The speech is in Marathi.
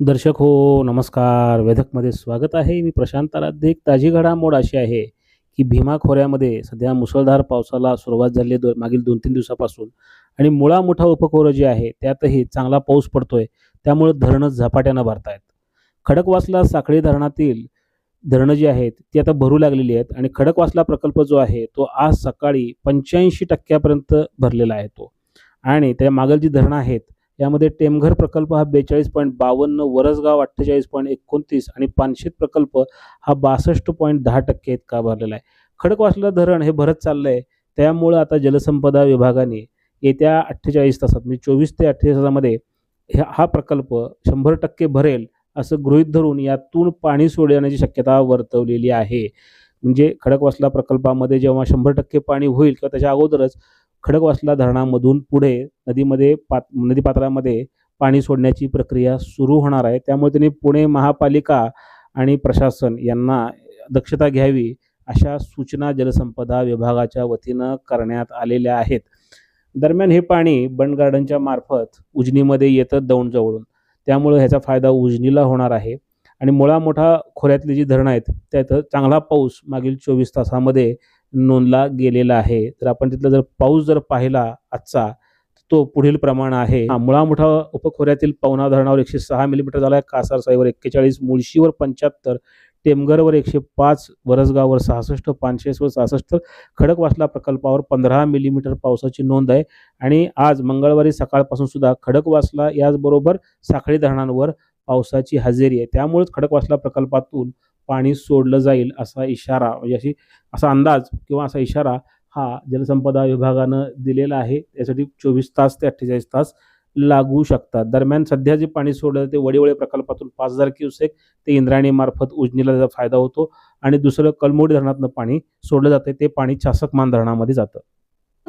दर्शक हो नमस्कार. वेधकमध्ये स्वागत आहे. मी प्रशांत आराध्य. एक ताजी घडामोड अशी आहे की भीमा खोऱ्यामध्ये सध्या मुसळधार पावसाला सुरुवात झाली आहे दो मागील दोन तीन दिवसापासून. आणि मुळा मोठा उपखोरं जे आहे त्यातही चांगला पाऊस पडतोय. त्यामुळे धरणं झपाट्यानं भरतायत. खडकवासला साखळी धरणातील धरणं जी आहेत ती आता भरू लागलेली आहेत. आणि खडकवासला प्रकल्प जो आहे तो आज सकाळी पंच्याऐंशी टक्क्यापर्यंत भरलेला आहे तो. आणि त्या मागील जी धरणं आहेत यामध्ये टेमघर प्रकल्प हा बेचाळीस पॉईंट बावन्न वरसगाव अठ्ठेचाळीस पॉईंट एकोणतीस आणि पानशेत प्रकल्प हा बासष्ट पॉईंट दहा टक्के इतका भरलेला आहे. खडकवासला धरण हे भरत चाललं आहे त्यामुळं आता जलसंपदा विभागाने येत्या अठ्ठेचाळीस तासात म्हणजे चोवीस ते अठ्ठेचाळीस तासामध्ये ह्या हा प्रकल्प शंभर टक्के भरेल असं गृहीत धरून यातून पाणी सोडण्याची शक्यता वर्तवलेली आहे. म्हणजे खडकवासला प्रकल्पामध्ये जेव्हा शंभर टक्के पाणी होईल किंवा त्याच्या अगोदरच खडकवासला धरणामधून पुढे नदीमध्ये पात नदीपात्रामध्ये पाणी सोडण्याची प्रक्रिया सुरू होणार आहे. त्यामुळे त्यांनी पुणे महापालिका आणि प्रशासन यांना दक्षता घ्यावी अशा सूचना जलसंपदा विभागाच्या वतीनं करण्यात आलेल्या आहेत. दरम्यान हे पाणी बंड गार्डनच्या मार्फत उजनीमध्ये येतं दौंडजवळून. त्यामुळे ह्याचा फायदा उजनीला होणार आहे. आणि मुळा मोठा खोऱ्यातली जी धरणं आहेत त्यात चांगला पाऊस मागील चोवीस तासामध्ये नोंदला गेलेला आहे. तर आपण तिथला जर पाऊस जर पाहिला आजचा तो पुढील प्रमाण आहे. हा, मुळा उपखोऱ्यातील पवना धरणावर एकशे सहा मिलीमीटर झाला. आहे कासारसाईवर एक्केचाळीस मुळशीवर पंच्याहत्तर टेमघरवर एकशे पाच वरसगाववर सहासष्ट पानशेसवर सहासष्ट खडकवासला प्रकल्पावर पंधरा मिलीमीटर पावसाची नोंद आहे. आणि आज मंगळवारी सकाळपासून सुद्धा खडकवासला याचबरोबर साखळी धरणांवर पावसाची हजेरी आहे. त्यामुळेच खडकवासला प्रकल्पातून पाणी सोडलं जाईल असा इशारा म्हणजे अशी असा अंदाज किंवा असा इशारा हा जलसंपदा विभागानं दिलेला आहे. यासाठी चोवीस तास ते अठ्ठेचाळीस तास लागू शकतात. दरम्यान सध्या जे पाणी सोडलं ते वडीवळे प्रकल्पातून पाच हजार क्युसेक ते इंद्रायणीमार्फत उजनीला त्याचा फायदा होतो आणि दुसरं कलमोडी धरणातनं पाणी सोडलं जाते ते पाणी चासकमान धरणामध्ये जातं.